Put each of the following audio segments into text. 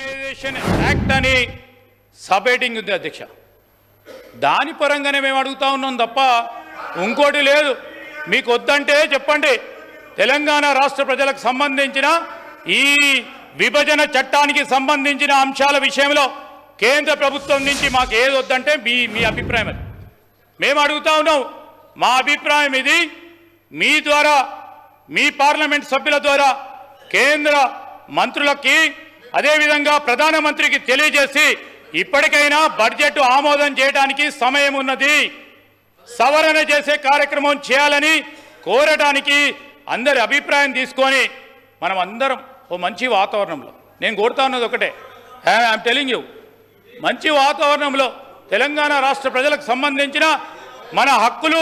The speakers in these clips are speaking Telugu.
రీఆర్గనైజేషన్ యాక్ట్ అని సబేటింగ్ ఉంది అధ్యక్ష. దాని పరంగానే మేము అడుగుతా ఉన్నాం తప్ప ఇంకోటి లేదు. మీకు వద్దంటే చెప్పండి. తెలంగాణ రాష్ట్ర ప్రజలకు సంబంధించిన ఈ విభజన చట్టానికి సంబంధించిన అంశాల విషయంలో కేంద్ర ప్రభుత్వం నుంచి మాకు ఏది వద్దంటే మీ మీ అభిప్రాయం అది. మేము అడుగుతా ఉన్నాం. మా అభిప్రాయం ఇది. మీ ద్వారా మీ పార్లమెంట్ సభ్యుల ద్వారా కేంద్ర మంత్రులకి అదేవిధంగా ప్రధానమంత్రికి తెలియజేసి ఇప్పటికైనా బడ్జెట్ ఆమోదం చేయడానికి సమయం ఉన్నది. సవరణ చేసే కార్యక్రమం చేయాలని కోరటానికి అందరి అభిప్రాయం తీసుకొని మనం అందరం ఓ మంచి వాతావరణంలో నేను కోరుతా ఉన్నది ఒకటే. ఐఎమ్ టెలింగ్ యూ మంచి వాతావరణంలో తెలంగాణ రాష్ట్ర ప్రజలకు సంబంధించిన మన హక్కులు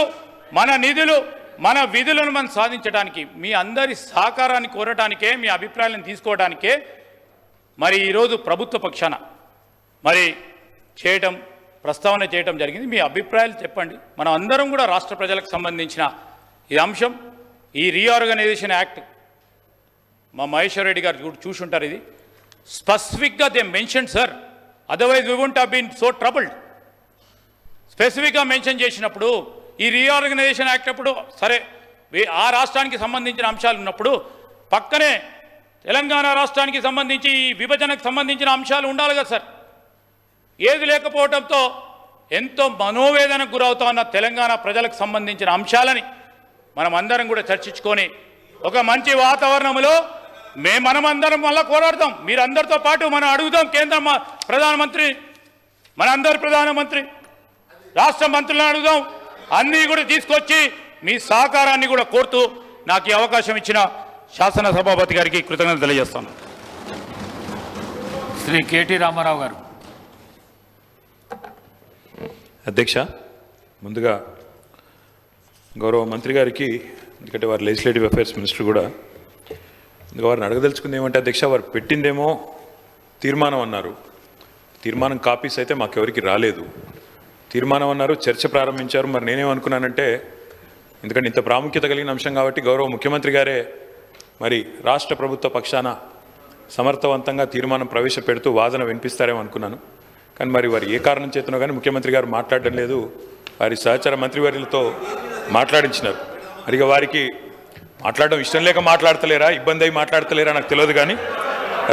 మన నిధులు మన విధులను మనం సాధించడానికి మీ అందరి సహకారాన్ని కోరటానికే మీ అభిప్రాయాలను తీసుకోవడానికే మరి ఈరోజు ప్రభుత్వ పక్షాన మరి చేయటం ప్రస్తావన చేయటం జరిగింది. మీ అభిప్రాయాలు చెప్పండి. మనం అందరం కూడా రాష్ట్ర ప్రజలకు సంబంధించిన ఈ అంశం ఈ రీఆర్గనైజేషన్ యాక్ట్ మా మహేశ్వర్ రెడ్డి గారు చూ- చూసుంటారు ఇది. స్పెసిఫిక్గా they mention sir otherwise we won't have been so troubled. స్పెసిఫిక్గా మెన్షన్ చేసినప్పుడు ఈ రీఆర్గనైజేషన్ యాక్ట్ అప్పుడు సరే ఆ రాష్ట్రానికి సంబంధించిన అంశాలు ఉన్నప్పుడు పక్కనే తెలంగాణ రాష్ట్రానికి సంబంధించి ఈ విభజనకు సంబంధించిన అంశాలు ఉండాలి కదా సార్. ఏది లేకపోవడంతో ఎంతో మనోవేదనకు గురవుతా ఉన్న తెలంగాణ ప్రజలకు సంబంధించిన అంశాలని మనం అందరం కూడా చర్చించుకొని ఒక మంచి వాతావరణంలో మేము మనమందరం మళ్ళా పోరాడదాం మీరందరితో పాటు మనం అడుగుదాం కేంద్ర ప్రధానమంత్రి మన అందరి ప్రధానమంత్రి రాష్ట్ర మంత్రులను అడుగుదాం. అన్నీ కూడా తీసుకొచ్చి మీ సహకారాన్ని కూడా కోరుతూ నాకు ఈ అవకాశం ఇచ్చిన శాసన సభాపతి గారికి కృతజ్ఞతలు తెలియజేస్తాను. శ్రీ కేటీ రామారావు గారు. అధ్యక్ష ముందుగా గౌరవ మంత్రి గారికి ఎందుకంటే వారు లెజిస్లేటివ్ అఫైర్స్ మినిస్టర్ కూడా ఇంకా వారిని అడగదలుచుకుంది ఏమంటే అధ్యక్ష వారు పెట్టిందేమో తీర్మానం అన్నారు. తీర్మానం కాపీస్ అయితే మాకెవరికి రాలేదు. తీర్మానం అన్నారు చర్చ ప్రారంభించారు. మరి నేనేమనుకున్నానంటే ఎందుకంటే ఇంత ప్రాముఖ్యత కలిగిన అంశం కాబట్టి గౌరవ ముఖ్యమంత్రి గారే మరి రాష్ట్ర ప్రభుత్వ పక్షాన సమర్థవంతంగా తీర్మానం ప్రవేశపెడుతూ వాదన వినిపిస్తారేమో అనుకున్నాను. కానీ మరి వారు ఏ కారణం చేతనో కానీ ముఖ్యమంత్రి గారు మాట్లాడడం లేదు. వారి సహచర మంత్రివర్యులతో మాట్లాడించినారు. మరి వారికి మాట్లాడడం ఇష్టం లేక మాట్లాడతలేరా ఇబ్బంది అయి మాట్లాడతలేరా నాకు తెలియదు కానీ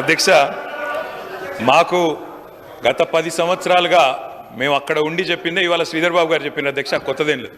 అధ్యక్ష మాకు గత పది సంవత్సరాలుగా మేము అక్కడ ఉండి చెప్పిందే ఇవాళ శ్రీధర్ బాబు గారు చెప్పిన అధ్యక్ష కొత్తదేం లేదు.